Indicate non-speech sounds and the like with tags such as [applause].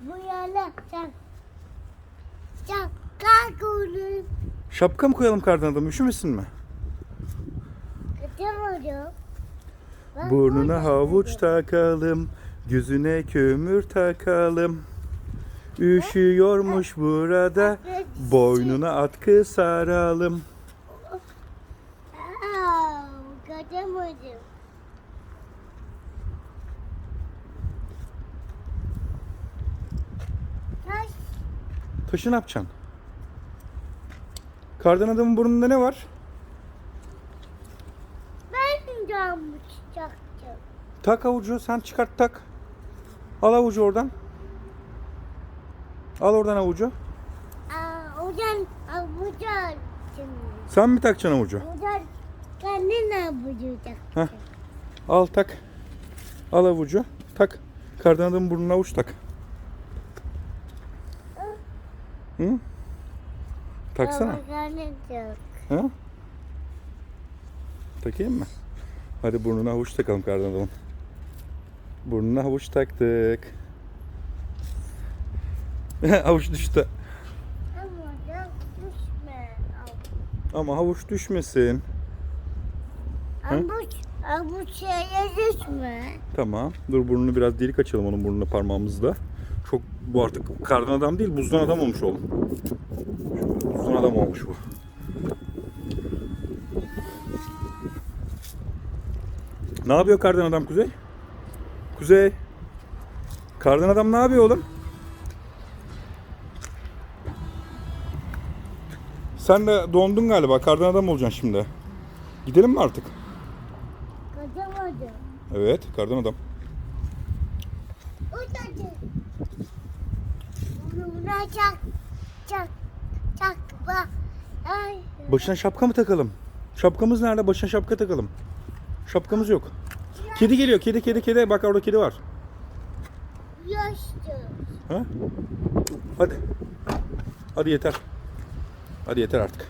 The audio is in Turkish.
Bu yana. Çak. Kalk oğlum. Şapka mı koyalım kardan adam üşümesin mi? Kaçamadım. Bak Burnuna havuç takalım, gözüne kömür takalım. Üşüyormuş burada, boynuna atkı saralım. Aa, Taşı ne yapacaksın? Kardan adamın burnunda ne var? Ben camı çıkacaktım. Tak avucu, sen çıkart tak. Al avucu oradan. Al oradan avucu. Aa, oradan abuca şimdi. Sen mi takacaksın avucu? Oradan kendin abuca Heh. Al tak. Al avucu. Tak. Kardan adamın burnuna avuç tak. Hı? Taksana. Ha? Takayım mı? Hadi burnuna havuç takalım kardan. Burnuna havuç taktık. [laughs] havuç düştü. Ama düşme. Ama havuç düşmesin. Abuç, abuç şeye düşme. Tamam. Dur burnunu biraz delik açalım onun burnuna parmağımızla. Çok bu artık kardan adam değil buzdan adam olmuş oğlum. Şöyle buzdan adam olmuş bu. Ne yapıyor kardan adam Kuzey? Kuzey. Kardan adam ne yapıyor oğlum? Sen de dondun galiba. Kardan adam olacaksın şimdi. Gidelim mi artık? Kaçamadım. Evet, kardan adam. Uzadı. Burnuna çak, çak, çak, bak. Ay, Başına şapka mı takalım? Şapkamız nerede? Başına şapka takalım. Şapkamız yok. Kedi geliyor. Kedi kedi kedi. Bak orada kedi var. yaşlı. Ha? Hadi. Hadi yeter. Hadi yeter artık.